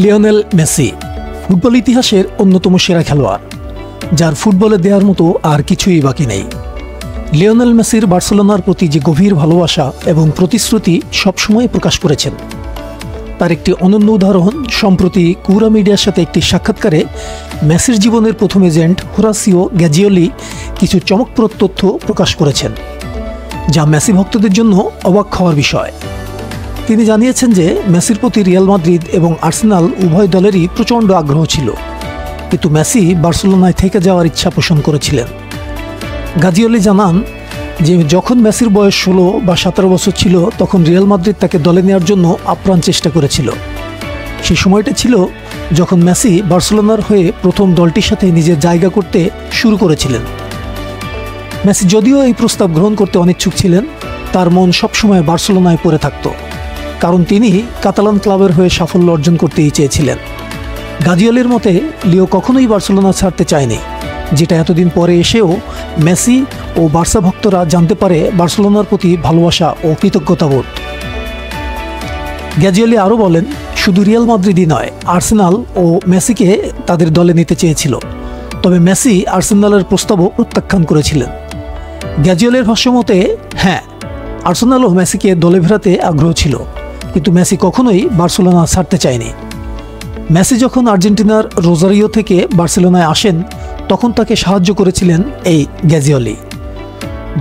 Lionel Messi, football ইতিহাসের অন্যতম সেরা খেলোয়াড়, যার ফুটবলে দেওয়ার মতো আর কিছুই বাকি নেই। লিওনেল মেসির বার্সেলোনার প্রতি যে গভীর ভালোবাসা এবং প্রতিশ্রুতি সবসময় প্রকাশ করেছেন, তার একটি অনন্য উদাহরণ সম্প্রতি কুরা মিডিয়ার সাথে একটি সাক্ষাৎকারে মেসির জীবনের প্রথম এজেন্ট হোরাসিও গ্যাজিওলি কিছু চমকপ্রদ তথ্য প্রকাশ করেছেন, যা মেসি ভক্তদের জন্য অবাক হওয়ার বিষয়। তিনি জানিয়েছেন যে মেসির প্রতি রিয়াল মাদ্রিদ এবং আর্সেনাল উভয় দলেরই প্রচণ্ড আগ্রহ ছিল। কিন্তু মেসি বার্সেলোনায় থেকে যাওয়ার ইচ্ছা পোষণ করেছিলেন। গাজিওলি জানান যে যখন মেসির বয়স ষোলো বা সতেরো বছর ছিল, তখন রিয়াল মাদ্রিদ তাকে দলে নেওয়ার জন্য আপ্রাণ চেষ্টা করেছিল। সেই সময়টা ছিল যখন মেসি বার্সেলোনার হয়ে প্রথম দলটির সাথে নিজের জায়গা করতে শুরু করেছিলেন। মেসি যদিও এই প্রস্তাব গ্রহণ করতে অনিচ্ছুক ছিলেন, তার মন সবসময় বার্সেলোনায় পড়ে থাকত। কারণ তিনি কাতালান ক্লাবের হয়ে সাফল্য অর্জন করতেই চেয়েছিলেন। গাজিয়ালের মতে, লিও কখনোই বার্সেলোনা ছাড়তে চায়নি। যেটা এতদিন পরে এসেও মেসি ও বার্সা ভক্তরা জানতে পারে বার্সেলোনার প্রতি ভালোবাসা ও কৃতজ্ঞতাবোধ গ্যাজিয়ালি আরও বলেন, শুধু রিয়াল মাদ্রিদই নয়, আর্সেনাল ও মেসিকে তাদের দলে নিতে চেয়েছিল। তবে মেসি আর্সেনালের প্রস্তাবও প্রত্যাখ্যান করেছিলেন। গ্যাজিয়ালের ভাষ্যমতে হ্যাঁ আর্সেনাল ও মেসিকে দলে ফেরাতে আগ্রহ ছিল। কিন্তু মেসি কখনোই বার্সেলোনা ছাড়তে চায়নি। মেসি যখন আর্জেন্টিনার রোজারিও থেকে বার্সেলোনায় আসেন, তখন তাকে সাহায্য করেছিলেন এই গ্যাজিওলি।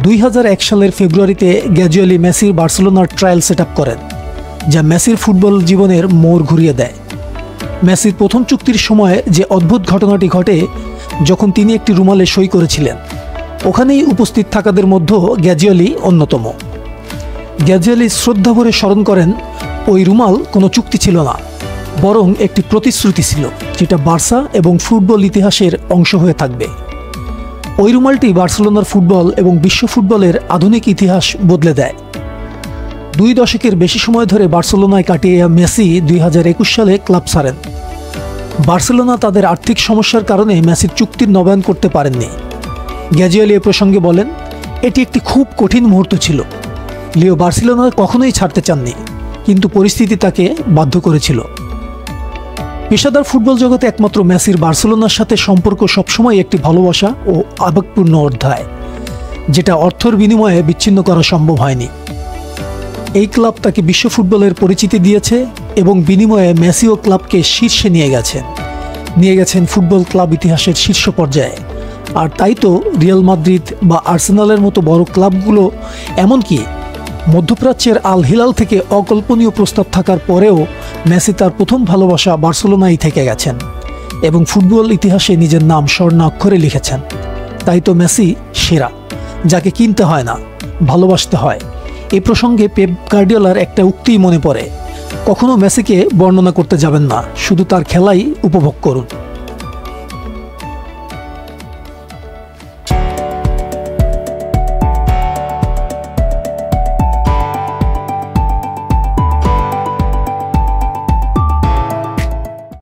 দুই হাজার এক সালের ফেব্রুয়ারিতে গ্যাজুয়ালি মেসির বার্সেলোনার ট্রায়াল সেট করেন, যা মেসির ফুটবল জীবনের মোড় ঘুরিয়ে দেয়। মেসির প্রথম চুক্তির সময় যে অদ্ভুত ঘটনাটি ঘটে, যখন তিনি একটি রুমালে সই করেছিলেন, ওখানেই উপস্থিত থাকাদের মধ্যে গ্যাজুয়ালি অন্যতম। গ্যাজুয়ালি শ্রদ্ধা ভরে স্মরণ করেন, ওই রুমাল কোনো চুক্তি ছিল না, বরং একটি প্রতিশ্রুতি ছিল, যেটা বার্সা এবং ফুটবল ইতিহাসের অংশ হয়ে থাকবে। ওই রুমালটি বার্সেলোনার ফুটবল এবং বিশ্ব ফুটবলের আধুনিক ইতিহাস বদলে দেয়। দুই দশকের বেশি সময় ধরে বার্সেলোনায় কাটিয়ে মেসি দুই হাজার একুশ সালে ক্লাব ছাড়েন। বার্সেলোনা তাদের আর্থিক সমস্যার কারণে মেসির চুক্তির নবায়ন করতে পারেননি। গ্যাজুয়ালি এ প্রসঙ্গে বলেন, এটি একটি খুব কঠিন মুহূর্ত ছিল। লিও বার্সেলোনা কখনোই ছাড়তে চাননি, কিন্তু পরিস্থিতি তাকে বাধ্য করেছিল। পেশাদার ফুটবল জগতে একমাত্র মেসির বার্সেলোনার সাথে সম্পর্ক সবসময় একটি ভালোবাসা ও আবেগপূর্ণ অধ্যায়, যেটা অর্থর বিনিময়ে বিচ্ছিন্ন করা সম্ভব হয়নি। এই ক্লাব তাকে বিশ্ব ফুটবলের পরিচিতি দিয়েছে এবং বিনিময়ে মেসিও ক্লাবকে শীর্ষে নিয়ে গেছেন নিয়ে গেছেন ফুটবল ক্লাব ইতিহাসের শীর্ষ পর্যায়ে। আর তাই তো রিয়াল মাদ্রিদ বা আর্সেনালের মতো বড় ক্লাবগুলো এমনকি মধ্যপ্রাচ্যের আল হিলাল থেকে অকল্পনীয় প্রস্তাব থাকার পরেও মেসি তার প্রথম ভালোবাসা বার্সেলোনাই থেকে গেছেন এবং ফুটবল ইতিহাসে নিজের নাম স্বর্ণাক্ষরে লিখেছেন। তাই তো মেসি সেরা, যাকে কিনতে হয় না, ভালোবাসতে হয়। এ প্রসঙ্গে পেপ গার্ডিওলার একটা উক্তিই মনে পড়ে, কখনো মেসিকে বর্ণনা করতে যাবেন না, শুধু তার খেলাই উপভোগ করুন।